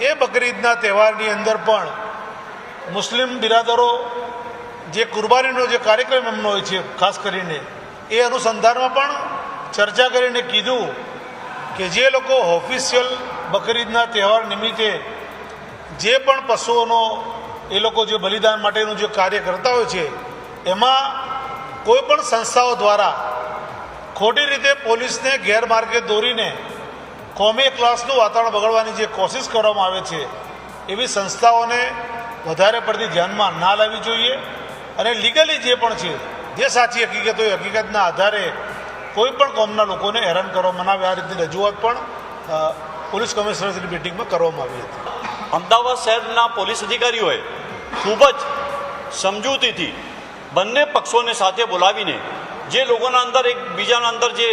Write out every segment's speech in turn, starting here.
એ બકરીદના તહેવારની અંદર પણ મુસ્લિમ બિરાદરો જે કુરબાનીનો જે કાર્યક્રમ એમનો હોય છે, ખાસ કરીને, એ અનુસંધાનમાં પણ ચર્ચા કરીને કીધું કે જે લોકો ઓફિશિયલ બકરીદના તહેવાર નિમિત્તે જે પણ પશુઓનો, એ લોકો જે બલિદાન માટેનું જે કાર્ય કરતા હોય છે, એમાં કોઈ પણ સંસ્થાઓ દ્વારા ખોટી રીતે પોલીસને ગેરમાર્ગે દોરીને કોમી ક્લાસનું વાતાવરણ બગડવાની જે કોશિશ કરવામાં આવે છે, એવી સંસ્થાઓને વધારે પડતી ધ્યાનમાં ના લાવવી જોઈએ અને લીગલી જે પણ છે, જે સાચી હકીકત હોય હકીકતના આધારે કોઈ પણ કોમના લોકોને હેરાન કરવામાં આવે. આ રીતની રજૂઆત પણ પોલીસ કમિશનરની મિટિંગમાં કરવામાં આવી હતી. અમદાવાદ શહેરના પોલીસ અધિકારીઓએ ખૂબ જ સમજૂતીથી બંને પક્ષોને સાથે બોલાવીને જે લોકોના અંદર એકબીજાના અંદર જે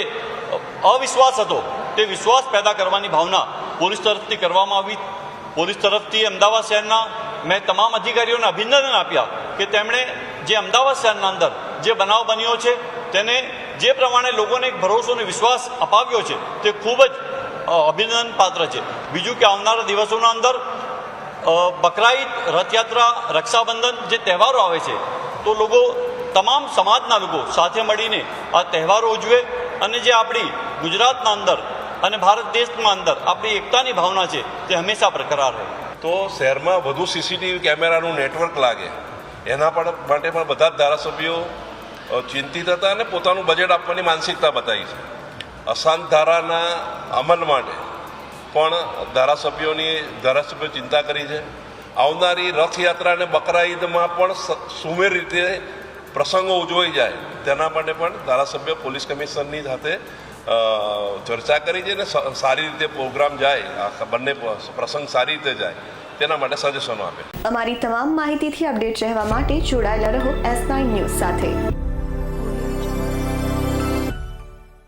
અવિશ્વાસ હતો. તે વિશ્વાસ પેદા કરવાની ભાવના પોલીસ તરફથી કરવામાં આવી. પોલીસ તરફથી અમદાવાદ શહેરના મેં તમામ અધિકારીઓને અભિનંદન આપ્યા કે તેમણે જે અમદાવાદ શહેરના અંદર જે બનાવ બન્યો છે, તેને જે પ્રમાણે લોકોને એક ભરોસો અને વિશ્વાસ અપાવ્યો છે, તે ખૂબ જ અભિનંદન પાત્ર છે. બીજું કે આવનારા દિવસોના અંદર બકરાઈદ રથયાત્રા, રક્ષાબંધન જે તહેવારો આવે છે, તો લોકો, તમામ સમાજના લોકો સાથે મળીને આ તહેવારો ઉજવે અને જે આપણી ગુજરાતના અંદર અને ભારત દેશમાં અંદર આપણી એકતાની ભાવના છે, તે હંમેશા બરકરાર રહે તો શહેરમાં વધુ સીસીટીવી કેમેરાનું નેટવર્ક લાગે. એના પણ માટે પણ બધા જ ધારાસભ્યો ચિંતિત હતા અને પોતાનું બજેટ આપવાની માનસિકતા બતાવી છે. અશાંત ધારાના અમલ માટે પણ ધારાસભ્યોની, ધારાસભ્યો ચિંતા કરી છે. આવનારી રથયાત્રા અને બકરા ઈદમાં પણ સ- સુમેળ રીતે પ્રસંગો ઉજવાઈ જાય, તેના માટે પણ ધારાસભ્ય પોલીસ કમિશનરની સાથે ચર્ચા કરી છે અને સારી રીતે પ્રોગ્રામ જાય બંને પ્રસંગ સારી રીતે જાય, તેના માટે સજેશનો આપે. અમારી તમામ માહિતીથી અપડેટ રહેવા માટે જોડાયેલા રહો એસ નાઇન ન્યૂઝ સાથે.